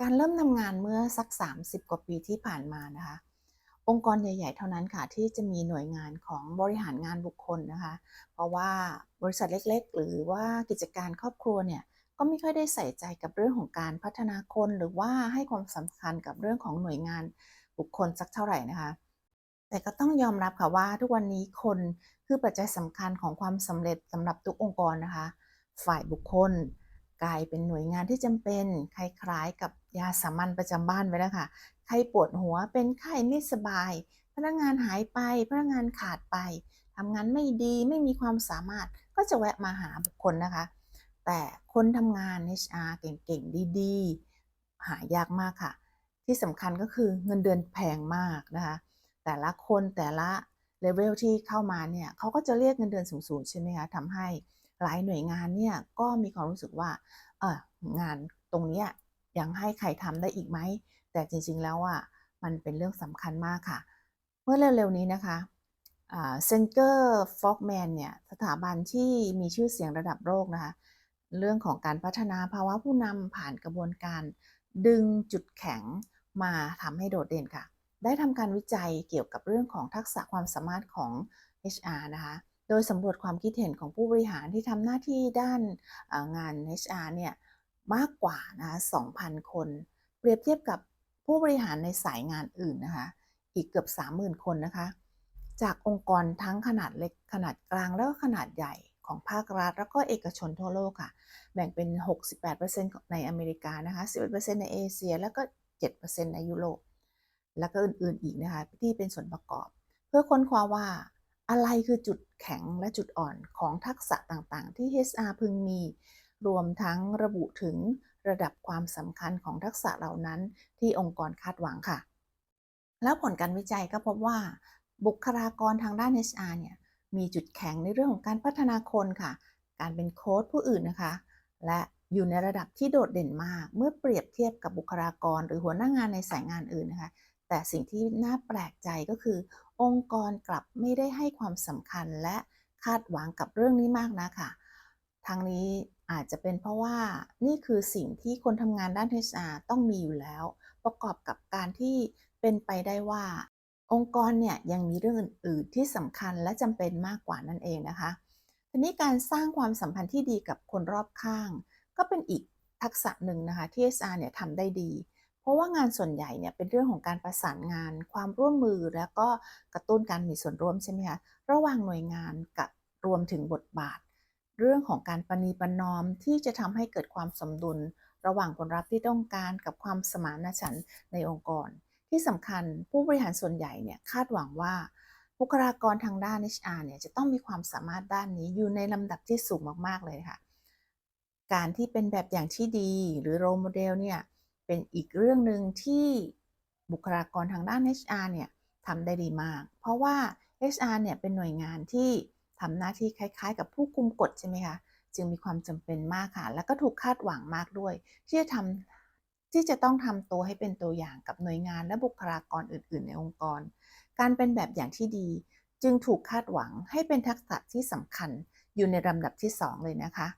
การเริ่มทำงานเมื่อสัก 30 กว่าปีที่ผ่านมานะคะ องค์กรใหญ่ ๆ เท่านั้นค่ะที่จะมีหน่วยงานของบริหารงานบุคคลนะคะ เพราะว่าบริษัทเล็กๆ หรือว่ากิจการครอบครัวเนี่ยก็ไม่ค่อยได้ใส่ใจกับเรื่องของการพัฒนาคนหรือว่าให้ความสำคัญกับเรื่องของหน่วยงานบุคคลสักเท่าไหร่นะคะ แต่ก็ต้องยอมรับค่ะว่าทุกวันนี้คนคือปัจจัยสำคัญของความสำเร็จสำหรับทุกองค์กรนะคะ ฝ่ายบุคคล กลายเป็นหน่วยงานที่จำเป็นคล้ายๆกับ ยาสามัญประจำบ้านไปแล้วค่ะ ใครปวดหัวเป็นไข้ไม่สบาย พนักงานหายไป พนักงานขาดไปทำงานไม่ดีไม่มีความสามารถก็จะแวะมาหาบุคคลนะคะ แต่คนทำงาน HR เก่งๆ ดีๆ หายากมากค่ะ ที่สำคัญก็คือเงินเดือนแพงมากนะคะ แต่ละคนแต่ละเลเวลที่เข้ามาเนี่ยเขาก็จะเรียกเงินเดือนสูงๆ ใช่ไหมคะทำให้หลายหน่วยงานเนี่ยก็มีความรู้สึกว่าเอองานตรงนี้ ยังให้ใครทำได้อีกไหม แต่จริงๆแล้วอะมันเป็นเรื่องสำคัญมากค่ะ เมื่อเร็วๆนี้นะคะเซนเกอร์ฟอกแมนเนี่ยสถาบันที่มีชื่อเสียงระดับโลกนะคะ เรื่องของการพัฒนาภาวะผู้นำผ่านกระบวนการ ดึงจุดแข็งมาทำให้โดดเด่นค่ะ ได้ทำการวิจัยเกี่ยวกับเรื่องของทักษะความสามารถของ HR นะคะ โดยสำรวจความคิดเห็นของผู้บริหารที่ทำหน้าที่ด้านงาน HR เนี่ย มากกว่านะคะ2,000 คน เปรียบเทียบกับผู้บริหารในสายงานอื่นนะคะ อีกเกือบ 30,000 คนนะคะ จากองค์กรทั้งขนาดเล็กขนาดกลางแล้วก็ขนาดใหญ่ของภาครัฐ แล้วก็เอกชนทั่วโลกค่ะ แบ่งเป็น 68%ในอเมริกานะคะ 11%ในเอเชีย แล้วก็ 7%ในยุโรป แล้วก็อื่นๆอีกนะคะ ที่เป็นส่วนประกอบ เพื่อค้นคว้าว่าอะไรคือจุดแข็งและจุดอ่อนของทักษะต่างๆ ที่ HR พึงมี รวมทั้งระบุถึงระดับความสำคัญของทักษะเหล่านั้นที่องค์กรคาดหวังค่ะ แล้วผลการวิจัยก็พบว่า บุคลากรทางด้าน HR เนี่ยมีจุดแข็งในเรื่องของการพัฒนาคนค่ะ การเป็นโค้ชผู้อื่นนะคะ และอยู่ในระดับที่โดดเด่นมาก เมื่อเปรียบเทียบกับบุคลากร หรือหัวหน้างานในสายงานอื่นนะคะ แต่สิ่งที่น่าแปลกใจก็คือ องค์กรกลับไม่ได้ให้ความสำคัญและคาดหวังกับเรื่องนี้มากนะค่ะทางนี้อาจจะเป็นเพราะว่านี่คือสิ่งที่คนทำงานด้าน HR ต้องมีอยู่แล้ว ประกอบกับการที่เป็นไปได้ว่า องค์กรเนี่ยยังมีเรื่องอื่น ๆ ที่สำคัญและจำเป็นมากกว่านั่นเองนะคะทีนี้การสร้างความสัมพันธ์ที่ดีกับคนรอบข้าง ก็เป็นอีกทักษะหนึ่งนะคะที่ HR เนี่ยทำได้ดี เพราะว่างานส่วนใหญ่เนี่ยเป็นเรื่องของการประสานงาน ความร่วมมือแล้วก็กระตุ้นการมีส่วนร่วมใช่ไหมคะระหว่างหน่วยงานกับรวมถึงบทบาท เรื่องของการประนีประนอมที่จะทำให้เกิดความสมดุล ระหว่างผลลัพธ์ที่ต้องการกับความสมานฉันท์ในองค์กร ที่สำคัญผู้บริหารส่วนใหญ่เนี่ยคาดหวังว่าบุคลากรทางด้าน HR เนี่ยจะต้องมีความสามารถด้านนี้อยู่ในลำดับที่สูงมาก ๆ เลยค่ะ การที่เป็นแบบอย่างที่ดีหรือโรโมเดลเนี่ยเป็นอีกเรื่องหนึ่งที่บุคลากรทางด้าน HR เนี่ยทำได้ดีมาก เพราะว่า HR เนี่ยเป็นหน่วยงานที่ ทำหน้าที่คล้ายๆ กับผู้กุมกฎใช่ไหมคะจึงมีความจำเป็นมากค่ะ แล้วก็ถูกคาดหวังมากด้วย ที่จะทำที่จะต้องทำตัวให้เป็นตัวอย่างกับหน่วยงานและบุคลากรอื่น ๆ ในองค์กร การเป็นแบบอย่างที่ดี จึงถูกคาดหวังให้เป็นทักษะที่สำคัญอยู่ในลำดับที่ 2 เลยนะคะ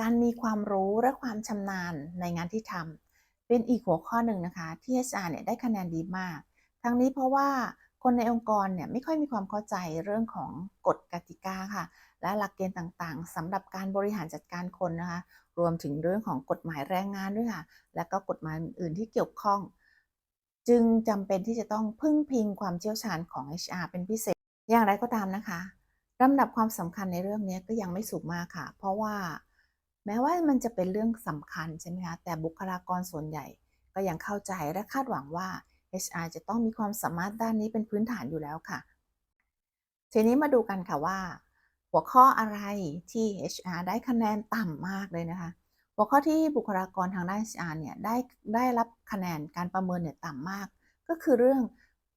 การมีความรู้และความชำนาญในงานที่ทำเป็นอีกหัวข้อหนึ่งนะคะ ที่ HR เนี่ยได้คะแนนดีมาก ทั้งนี้เพราะว่า คนในองค์กรเนี่ยไม่ค่อยมีความเข้าใจเรื่องของกฎกติกาค่ะ และหลักเกณฑ์ต่างๆสำหรับการบริหารจัดการคนนะคะ รวมถึงเรื่องของกฎหมายแรงงานด้วยค่ะ และก็กฎหมายอื่นที่เกี่ยวข้อง จึงจำเป็นที่จะต้องพึ่งพิงความเชี่ยวชาญของ HR เป็นพิเศษ อย่างไรก็ตามนะคะลำดับความสำคัญในเรื่องนี้ก็ยังไม่สูงมากค่ะ เพราะว่าแม้ว่ามันจะเป็นเรื่องสำคัญใช่ไหมคะแต่บุคลากรส่วนใหญ่ก็ยังเข้าใจและคาดหวังว่า HR จะต้องมีความสามารถด้านนี้เป็นพื้นฐานอยู่แล้วค่ะ ทีนี้มาดูกันค่ะว่า หัวข้ออะไรที่ HR ได้คะแนนต่ำมากเลยนะคะ หัวข้อที่บุคลากรทางด้าน HR เนี่ยได้ได้รับคะแนนการประเมินเนี่ยต่ำมาก ก็คือเรื่อง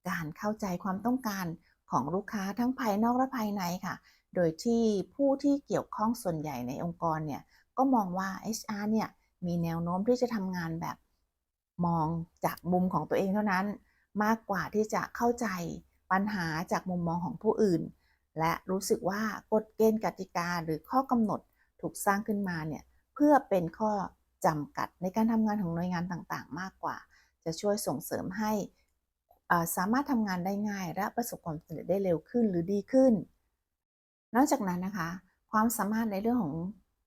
การเข้าใจความต้องการของลูกค้าทั้งภายนอกและภายในค่ะ โดยที่ผู้ที่เกี่ยวข้องส่วนใหญ่ในองค์กรเนี่ยก็มองว่า HR เนี่ยมีแนวโน้มที่จะทำงานแบบ มองจากมุมของตัวเองเท่านั้น มากกว่าที่จะเข้าใจปัญหาจากมุมมองของผู้อื่น และรู้สึกว่ากฎเกณฑ์กติกาหรือข้อกำหนดถูกสร้างขึ้นมาเนี่ยเพื่อเป็นข้อจำกัดในการทำงานของหน่วยงานต่างๆ มากกว่า จะช่วยส่งเสริมให้สามารถทำงานได้ง่าย และประสบความสำเร็จได้เร็วขึ้นหรือดีขึ้น นอกจากนั้นนะคะ ความสามารถในเรื่องของ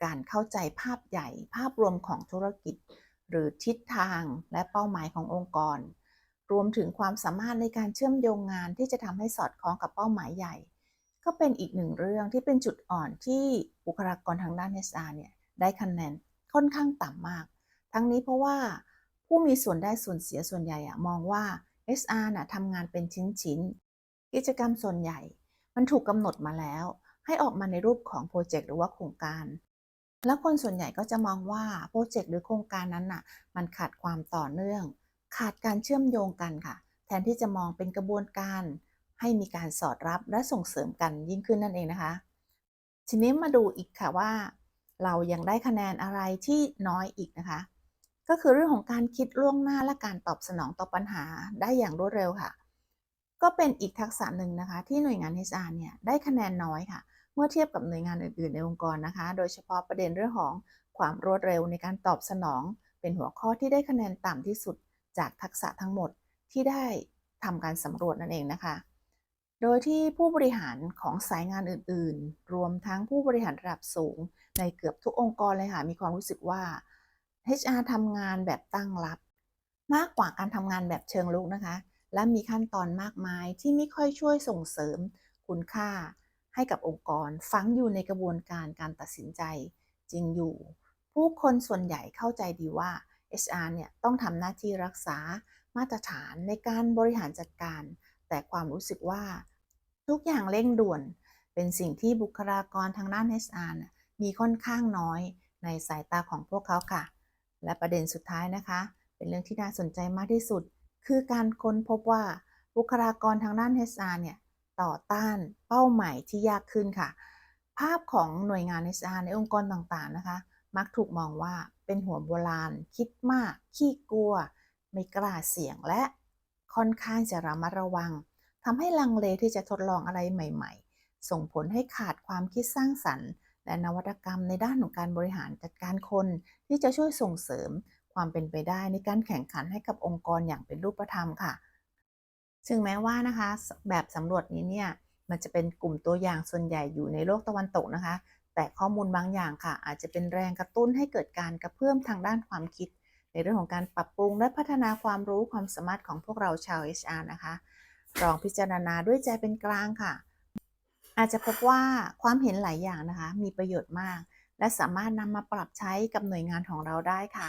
การเข้าใจภาพใหญ่ ภาพรวมของธุรกิจ หรือทิศทางและเป้าหมายขององค์กร รวมถึงความสามารถในการเชื่อมโยงงานที่จะทำให้สอดคล้องกับเป้าหมายใหญ่ ก็เป็นอีกหนึ่งเรื่องที่เป็นจุดอ่อนที่บุคลากรทางด้าน HR เนี่ยได้คะแนนค่อนข้างต่ำมาก ทั้งนี้เพราะว่าผู้มีส่วนได้ส่วนเสียส่วนใหญ่อะมองว่า HR น่ะทำงานเป็นชิ้นๆ กิจกรรมส่วนใหญ่ มันถูกกำหนดมาแล้ว ให้ออกมาในรูปของโปรเจกต์หรือว่าโครงการ แล้วคนส่วนใหญ่ก็จะมองว่าโปรเจกต์หรือโครงการนั้นน่ะ มันขาดความต่อเนื่อง ขาดการเชื่อมโยงกันค่ะ แทนที่จะมองเป็นกระบวนการ ให้มีการสอดรับและส่งเสริมกันยิ่งขึ้นนั่นเองนะคะ ทีนี้มาดูอีกค่ะว่า เรายังได้คะแนนอะไรที่น้อยอีกนะคะ ก็คือเรื่องของการคิดล่วงหน้าและการตอบสนองต่อปัญหาได้อย่างรวดเร็วค่ะ ก็เป็นอีกทักษะหนึ่งนะคะ ที่หน่วยงาน HR เนี่ยได้คะแนนน้อยค่ะเเมื่อเทียบกับหน่วยงานอื่นๆในองค์กรนะคะ โดยเฉพาะประเด็นเรื่องของความรวดเร็วในการตอบสนอง เป็นหัวข้อที่ได้คะแนนต่ำที่สุดจากทักษะทั้งหมดที่ได้ทำการสำรวจนั่นเองนะคะ โดยที่ผู้บริหารของสายงานอื่นๆ รวมทั้งผู้บริหารระดับสูง ในเกือบทุกองค์กรเลยค่ะ มีความรู้สึกว่า HR ทำงานแบบตั้งรับ มากกว่าการทำงานแบบเชิงลุกนะคะ และมีขั้นตอนมากมายที่ไม่ค่อยช่วยส่งเสริมคุณค่า ให้กับองค์กรฝังอยู่ในกระบวนการการตัดสินใจจริงอยู่ ผู้คนส่วนใหญ่เข้าใจดีว่า HR เนี่ยต้องทำหน้าที่รักษามาตรฐานในการบริหารจัดการ แต่ความรู้สึกว่า ทุกอย่างเร่งด่วน เป็นสิ่งที่บุคลากรทางด้าน HR มีค่อนข้างน้อยในสายตาของพวกเขาค่ะ และประเด็นสุดท้ายนะคะ เป็นเรื่องที่น่าสนใจมากที่สุด คือการค้นพบว่าบุคลากรทางด้าน HR เนี่ย ต่อต้านเป้าหมายที่ยากขึ้นค่ะ ภาพของหน่วยงาน HR ในองค์กรต่างๆนะคะ มักถูกมองว่าเป็นหัวโบราณ คิดมาก ขี้กลัว ไม่กล้าเสี่ยงและค่อนข้างจะระมัดระวังทำให้ลังเลที่จะทดลองอะไรใหม่ ๆ ส่งผลให้ขาดความคิดสร้างสรรค์ และนวัตกรรมในด้านของการบริหารจัดการคน ที่จะช่วยส่งเสริมความเป็นไปได้ในการแข่งขันให้กับองค์กรอย่างเป็นรูปธรรมค่ะ ซึ่งแม้ว่านะคะแบบสำรวจนี้เนี่ยมันจะเป็นกลุ่มตัวอย่างส่วนใหญ่อยู่ในโลกตะวันตกนะคะ แต่ข้อมูลบางอย่างค่ะ อาจจะเป็นแรงกระตุ้นให้เกิดการกระเพื่อมทางด้านความคิด ในเรื่องของการปรับปรุงและพัฒนาความรู้ความสามารถของพวกเราชาว HR นะคะลองพิจารณาด้วยใจเป็นกลางค่ะ อาจจะพบว่าความเห็นหลายอย่างนะคะ มีประโยชน์มาก และสามารถนำมาปรับใช้กับหน่วยงานของเราได้ค่ะ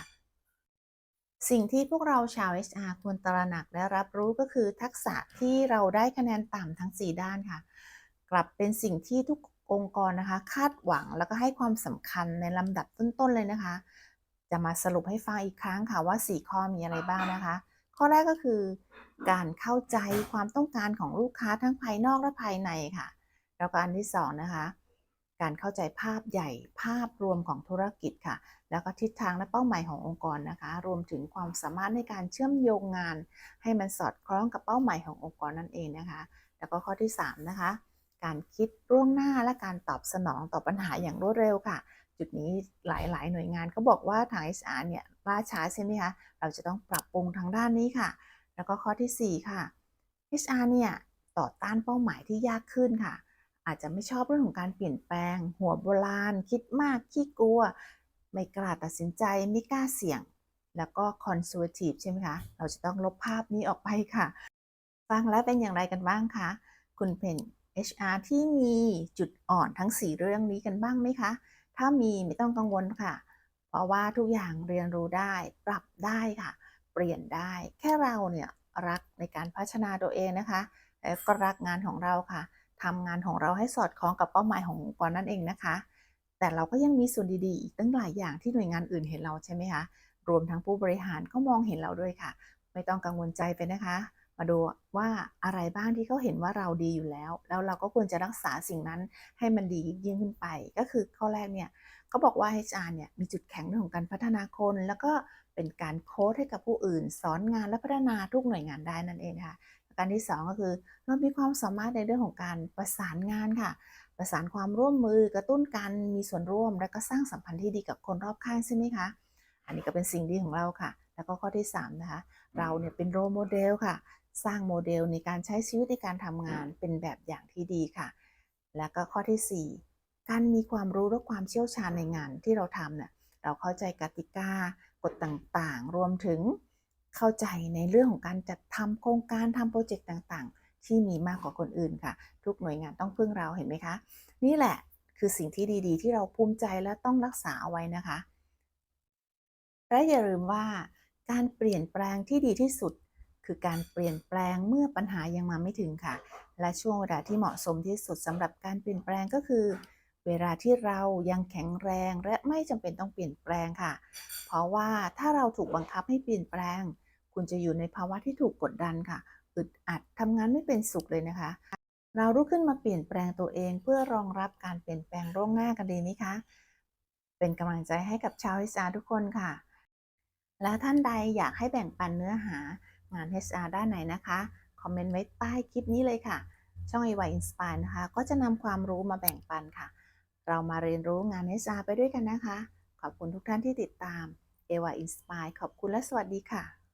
สิ่งที่พวกเราชาว HR ควรตระหนักและรับรู้ก็คือทักษะที่เราได้คะแนนต่ำทั้ง 4 ด้านค่ะ กลับเป็นสิ่งที่ทุกองค์กรนะคะ คาดหวังแล้วก็ให้ความสำคัญในลำดับต้นๆเลยนะคะ จะมาสรุปให้ฟังอีกครั้งค่ะว่า 4 ข้อมีอะไรบ้างนะคะ ข้อแรกก็คือ การเข้าใจความต้องการของลูกค้าทั้งภายนอกและภายในค่ะ แล้วก็อันที่สองนะคะ การเข้าใจภาพใหญ่ภาพรวมของธุรกิจค่ะ แล้วก็ทิศทางและเป้าหมายขององค์กรนะคะ รวมถึงความสามารถในการเชื่อมโยงงาน ให้มันสอดคล้องกับเป้าหมายขององค์กรนั่นเองนะคะ แล้วก็ข้อที่สามนะคะ การคิดล่วงหน้าและการตอบสนองต่อปัญหาอย่างรวดเร็วค่ะ จุดนี้หลายๆ หน่วยงานก็บอกว่าทาง HR เนี่ยล่าช้าใช่ไหมคะเราจะต้องปรับปรุงทางด้านนี้ค่ะ แล้วก็ข้อที่ 4 ค่ะ HR เนี่ยต่อต้านเป้าหมายที่ยากขึ้นค่ะ อาจจะไม่ชอบเรื่องของการเปลี่ยนแปลง หัวโบราณ คิดมากขี้กลัว ไม่กล้าตัดสินใจไม่กล้าเสี่ยง แล้วก็ conservative ใช่ไหมคะ เราจะต้องลบภาพนี้ออกไปค่ะ ฟังแล้วเป็นอย่างไรกันบ้างคะ คุณเป็น HR ที่มีจุดอ่อนทั้ง 4 เรื่องนี้กันบ้างไหมคะ ถ้ามีไม่ต้องกังวลค่ะ เพราะว่าทุกอย่างเรียนรู้ได้ ปรับได้ค่ะ เปลี่ยนได้ แค่เราเนี่ยรักในการพัฒนาตัวเองนะคะ แล้วก็รักงานของเราค่ะ ทำงานของเราให้สอดคล้องกับเป้าหมายขององค์กรนั่นเองนะคะ แต่เราก็ยังมีส่วนดีๆ อีกตั้งหลายอย่างที่หน่วยงานอื่นเห็นเราใช่ไหมคะ รวมทั้งผู้บริหารก็มองเห็นเราด้วยค่ะ ไม่ต้องกังวลใจไปนะคะ มาดูว่าอะไรบ้างที่เขาเห็นว่าเราดีอยู่แล้ว แล้วเราก็ควรจะรักษาสิ่งนั้นให้มันดียิ่งขึ้นไป ก็คือข้อแรกเนี่ยเขาบอกว่า HR เนี่ยมีจุดแข็งเรื่องของการพัฒนาคน แล้วก็เป็นการโค้ชให้กับผู้อื่น สอนงานและพัฒนาทุกหน่วยงานได้นั่นเองค่ะ การที่ 2 ก็คือเรามีความสามารถในเรื่องของการประสานงานค่ะ ประสานความร่วมมือกระตุ้นการมีส่วนร่วม และก็สร้างสัมพันธ์ที่ดีกับคนรอบข้างใช่ไหมคะอันนี้ก็เป็นสิ่งดีของเราค่ะ แล้วก็ข้อที่ 3 นะคะ เราเนี่ยเป็นโรโมเดลค่ะ สร้างโมเดลในการใช้ชีวิตในการทำงานเป็นแบบอย่างที่ดีค่ะ แล้วก็ข้อทีสี่4 การมีความรู้และความเชี่ยวชาญในงานที่เราทำเนี่ยเราเข้าใจกติกากฎต่างๆ รวมถึง เข้าใจในเรื่องของการจัดทำโครงการทำโปรเจกต์ต่างๆ ที่มีมากกว่าคนอื่นค่ะ ทุกหน่วยงานต้องพึ่งเราเห็นไหมคะ นี่แหละคือสิ่งที่ดีๆ ที่เราภูมิใจและต้องรักษาเอาไว้นะคะ และอย่าลืมว่าการเปลี่ยนแปลงที่ดีที่สุด คือการเปลี่ยนแปลงเมื่อปัญหายังมาไม่ถึงค่ะ และช่วงเวลาที่เหมาะสมที่สุดสำหรับการเปลี่ยนแปลงก็คือ เวลาที่เรายังแข็งแรงและไม่จำเป็นต้องเปลี่ยนแปลงค่ะ เพราะว่าถ้าเราถูกบังคับให้เปลี่ยนแปลง คุณจะอยู่ในภาวะที่ถูกกดดันค่ะอึดอัดทำงานไม่เป็นสุขเลยนะคะ เราลุกขึ้นมาเปลี่ยนแปลงตัวเองเพื่อรองรับการเปลี่ยนแปลงล่วงหน้ากันดีไหมคะ เป็นกำลังใจให้กับชาว HR ทุกคนค่ะ และท่านใดอยากให้แบ่งปันเนื้อหางาน HR ด้านไหนนะคะ คอมเมนต์ไว้ใต้คลิปนี้เลยค่ะ ช่อง AY Inspire นะคะ ก็จะนำความรู้มาแบ่งปันค่ะ เรามาเรียนรู้งาน HR ไปด้วยกันนะคะ ขอบคุณทุกท่านที่ติดตาม AY Inspire ขอบคุณและสวัสดีค่ะ